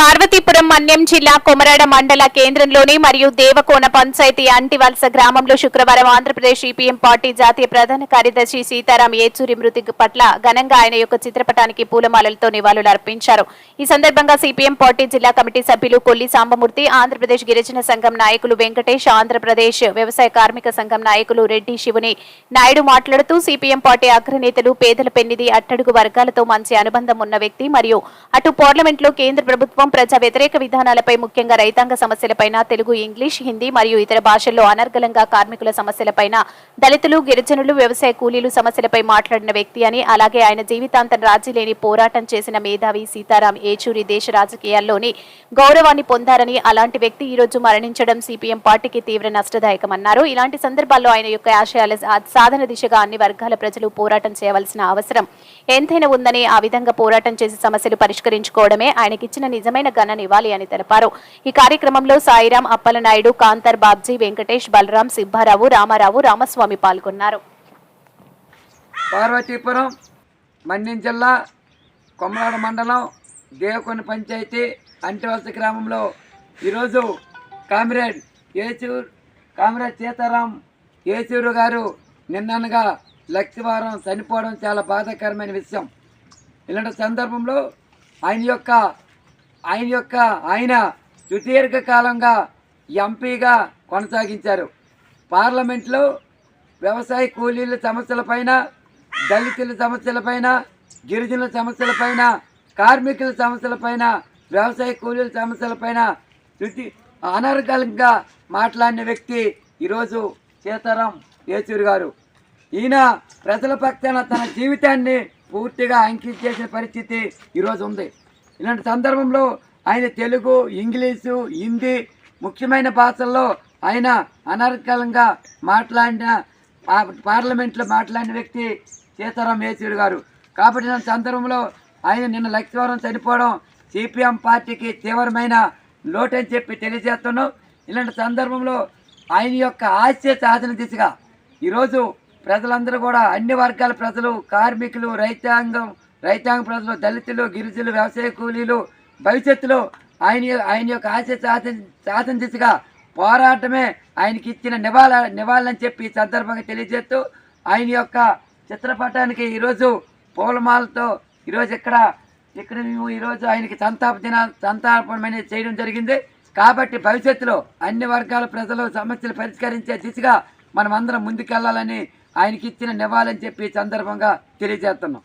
Bye. Parvathipuram Manyam జిల్లా కొమరాడ మండల కేంద్రంలోని మరియు దేవకోన పంచాయతీ అంటివలస గ్రామంలో శుక్రవారం ఆంధ్రప్రదేశ్ సిపిఎం పార్టీ జాతీయ ప్రధాన కార్యదర్శి సీతారాం ఏచూరి మృతి పట్ల ఘనంగా ఆయన యొక్క చిత్రపటానికి పూలమాలలతో నివాళులు అర్పించారు. ఈ సందర్భంగా సిపిఎం పార్టీ జిల్లా కమిటీ సభ్యులు కొల్లి సాంబమూర్తి ఆంధ్రప్రదేశ్ గిరిజన సంఘం నాయకులు వెంకటేష్ ఆంధ్రప్రదేశ్ వ్యవసాయ కార్మిక సంఘం నాయకులు రెడ్డి శివుని నాయుడు మాట్లాడుతూ సిపిఎం పార్టీ అగ్రనేతలు పేదల పెన్నిది అట్టడుగు వర్గాలతో మంచి అనుబంధం ఉన్న వ్యక్తి మరియు అటు పార్లమెంట్లో కేంద్ర ప్రభుత్వం ప్రపంచ వ్యతిరేక విధానాలపై ముఖ్యంగా రైతాంగ సమస్యలపైన తెలుగు ఇంగ్లీష్ హిందీ మరియు ఇతర భాషల్లో అనర్గళంగా కార్మికుల సమస్యలపైన దళితులు గిరిజనులు వ్యవసాయ కూలీలు సమస్యలపై మాట్లాడిన వ్యక్తి అని అలాగే ఆయన జీవితాంతం రాజీ లేని పోరాటం చేసిన మేధావి సీతారాం ఏచూరి దేశ రాజకీయాల్లోని గౌరవాన్ని పొందారని అలాంటి వ్యక్తి ఈ రోజు మరణించడం సిపిఎం పార్టీకి తీవ్ర నష్టదాయకమన్నారు. ఇలాంటి సందర్భాల్లో ఆయన యొక్క ఆశయాల సాధన దిశగా అన్ని వర్గాల ప్రజలు పోరాటం చేయవలసిన అవసరం ఎంతైనా ఉందని ఆ విధంగా పోరాటం చేసి సమస్యలు పరిష్కరించుకోవడమే ఆయనకిచ్చిన నిజమైన ఘన నివాళి అని తెలిపారు. ఈ కార్యక్రమంలో సాయిరాం అప్పలనాయుడు కాంతర్ బాబ్జీ వెంకటేష్ బలరాం సిబ్బారావు రామారావు రామస్వామి పాల్గొన్నారు. పార్వతీపురం మన్యం జిల్లా కొమలాడ మండలం దేవకొండ పంచాయతీ అంటివలస గ్రామంలో ఈరోజు కామ్రేడ్ ఏచూర్ కామ్రేడ్ సీతారాం ఏచూరు గారు నిన్ననగా లక్షవారం చనిపోవడం చాలా బాధాకరమైన విషయం. ఇలాంటి సందర్భంలో ఆయన యొక్క ఆయన యొక్క ఆయన సుదీర్ఘ కాలంగా ఎంపీగా కొనసాగించారు. పార్లమెంట్లో వ్యవసాయ కూలీల సమస్యలపైన దళితుల సమస్యలపైన గిరిజనుల సమస్యలపైన కార్మికుల సమస్యలపైన వ్యవసాయ కూలీల సమస్యలపైన శృతి అనర్గలంగా మాట్లాడిన వ్యక్తి ఈరోజు సీతారాం యేచూరి గారు. ఈయన ప్రజల పక్షాన తన జీవితాన్ని పూర్తిగా అంకిత చేసిన పరిస్థితి ఈరోజు ఉంది. ఇలాంటి సందర్భంలో ఆయన తెలుగు ఇంగ్లీషు హిందీ ముఖ్యమైన భాషల్లో ఆయన అనర్కలంగా మాట్లాడిన పార్లమెంట్లో మాట్లాడిన వ్యక్తి సీతారాం యేసూరి గారు. కాబట్టి ఈ సందర్భంలో ఆయన నిన్న లక్ష్మవరం చనిపోవడం సిపిఎం పార్టీకి తీవ్రమైన లోటని చెప్పి తెలియజేస్తున్నాం. ఇలాంటి సందర్భంలో ఆయన యొక్క ఆశయ సాధన దిశగా ఈరోజు ప్రజలందరూ కూడా అన్ని వర్గాల ప్రజలు కార్మికులు రైతాంగం రైతాంగ ప్రజలు దళితులు గిరిజనులు వ్యవసాయ కూలీలు భవిష్యత్తులో ఆయన ఆయన యొక్క ఆశ సాధన సాధన దిశగా పోరాటమే ఆయనకి ఇచ్చిన నివాళ నివాళని చెప్పి ఈ సందర్భంగా తెలియజేస్తూ ఆయన యొక్క చిత్రపటానికి ఈరోజు పూలమాలతో ఈరోజు ఇక్కడ ఇక్కడ మేము ఈరోజు ఆయనకి సంతాప దిన సంతాపమైన చేయడం జరిగింది. కాబట్టి భవిష్యత్తులో అన్ని వర్గాల ప్రజలు సమస్యలు పరిష్కరించే దిశగా మనం అందరం ముందుకెళ్ళాలని ఆయనకి ఇచ్చిన నివాళని చెప్పి ఈ సందర్భంగా తెలియజేస్తున్నాం.